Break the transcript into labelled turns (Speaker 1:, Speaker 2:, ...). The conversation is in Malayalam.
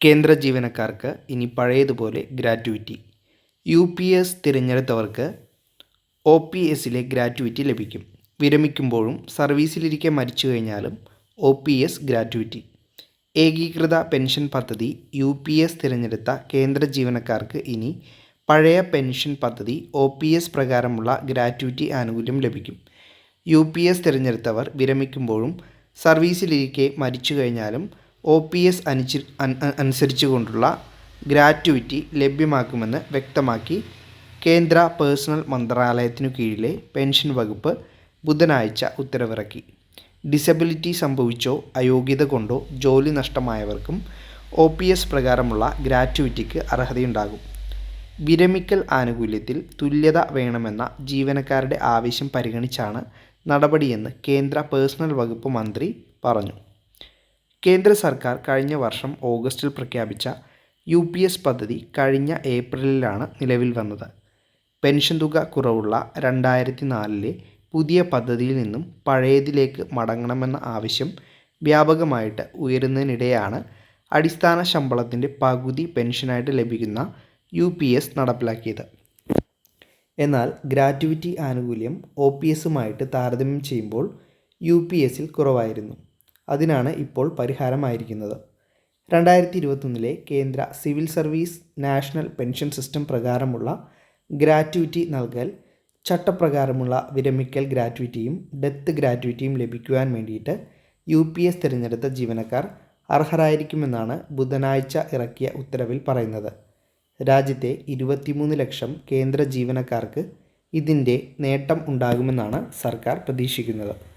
Speaker 1: കേന്ദ്ര ജീവനക്കാർക്ക് ഇനി പഴയതുപോലെ ഗ്രാറ്റുവിറ്റി. യു പി എസ് തിരഞ്ഞെടുത്തവർക്ക് ഒ പി എസിലെ ഗ്രാറ്റുവിറ്റി ലഭിക്കും. വിരമിക്കുമ്പോഴും സർവീസിലിരിക്കെ മരിച്ചു കഴിഞ്ഞാലും ഒ പി എസ് ഗ്രാറ്റുവിറ്റി. ഏകീകൃത പെൻഷൻ പദ്ധതി യു പി എസ് തിരഞ്ഞെടുത്ത കേന്ദ്ര ജീവനക്കാർക്ക് ഇനി പഴയ പെൻഷൻ പദ്ധതി ഒ പി എസ് പ്രകാരമുള്ള ഗ്രാറ്റുവിറ്റി ആനുകൂല്യം ലഭിക്കും. യു പി എസ് തിരഞ്ഞെടുത്തവർ വിരമിക്കുമ്പോഴും സർവീസിലിരിക്കെ മരിച്ചു കഴിഞ്ഞാലും ഒ പി എസ് അനുസരി അനുസരിച്ചുകൊണ്ടുള്ള ഗ്രാറ്റുവിറ്റി ലഭ്യമാക്കുമെന്ന് വ്യക്തമാക്കി കേന്ദ്ര പേഴ്സണൽ മന്ത്രാലയത്തിനു കീഴിലെ പെൻഷൻ വകുപ്പ് ബുധനാഴ്ച ഉത്തരവിറക്കി. ഡിസബിലിറ്റി സംഭവിച്ചോ അയോഗ്യത കൊണ്ടോ ജോലി നഷ്ടമായവർക്കും ഒ പി എസ് പ്രകാരമുള്ള ഗ്രാറ്റുവിറ്റിക്ക് അർഹതയുണ്ടാകും. വിരമിക്കൽ ആനുകൂല്യത്തിൽ തുല്യത വേണമെന്ന ജീവനക്കാരുടെ ആവശ്യം പരിഗണിച്ചാണ് നടപടിയെന്ന് കേന്ദ്ര പേഴ്സണൽ വകുപ്പ് മന്ത്രി പറഞ്ഞു. കേന്ദ്ര സർക്കാർ കഴിഞ്ഞ വർഷം ഓഗസ്റ്റിൽ പ്രഖ്യാപിച്ച യു പി എസ് പദ്ധതി കഴിഞ്ഞ ഏപ്രിലിലാണ് നിലവിൽ വന്നത്. പെൻഷൻ തുക കുറവുള്ള രണ്ടായിരത്തി നാലിലെ പുതിയ പദ്ധതിയിൽ നിന്നും പഴയതിലേക്ക് മടങ്ങണമെന്ന ആവശ്യം വ്യാപകമായിട്ട് ഉയരുന്നതിനിടെയാണ് അടിസ്ഥാന ശമ്പളത്തിന്റെ പകുതി പെൻഷനായിട്ട് ലഭിക്കുന്ന യു പി എസ് നടപ്പിലാക്കിയത്. എന്നാൽ ഗ്രാറ്റുവിറ്റി ആനുകൂല്യം ഒ പി എസുമായിട്ട് താരതമ്യം ചെയ്യുമ്പോൾ യു പി എസിൽ കുറവായിരുന്നു. അതിനാണ് ഇപ്പോൾ പരിഹാരമായിരിക്കുന്നത്. രണ്ടായിരത്തി ഇരുപത്തൊന്നിലെ കേന്ദ്ര civil service national pension system പ്രകാരമുള്ള ഗ്രാറ്റുവിറ്റി നൽകൽ ചട്ടപ്രകാരമുള്ള വിരമിക്കൽ ഗ്രാറ്റുവിറ്റിയും ഡെത്ത് ഗ്രാറ്റുവിറ്റിയും ലഭിക്കുവാൻ വേണ്ടിയിട്ട് യു പി എസ് തിരഞ്ഞെടുത്ത ജീവനക്കാർ അർഹരായിരിക്കുമെന്നാണ് ബുധനാഴ്ച ഇറക്കിയ ഉത്തരവിൽ പറയുന്നത്. രാജ്യത്തെ ഇരുപത്തിമൂന്ന് ലക്ഷം കേന്ദ്ര ജീവനക്കാർക്ക് ഇതിന്റെ നേട്ടം ഉണ്ടാകുമെന്നാണ് സർക്കാർ പ്രതീക്ഷിക്കുന്നത്.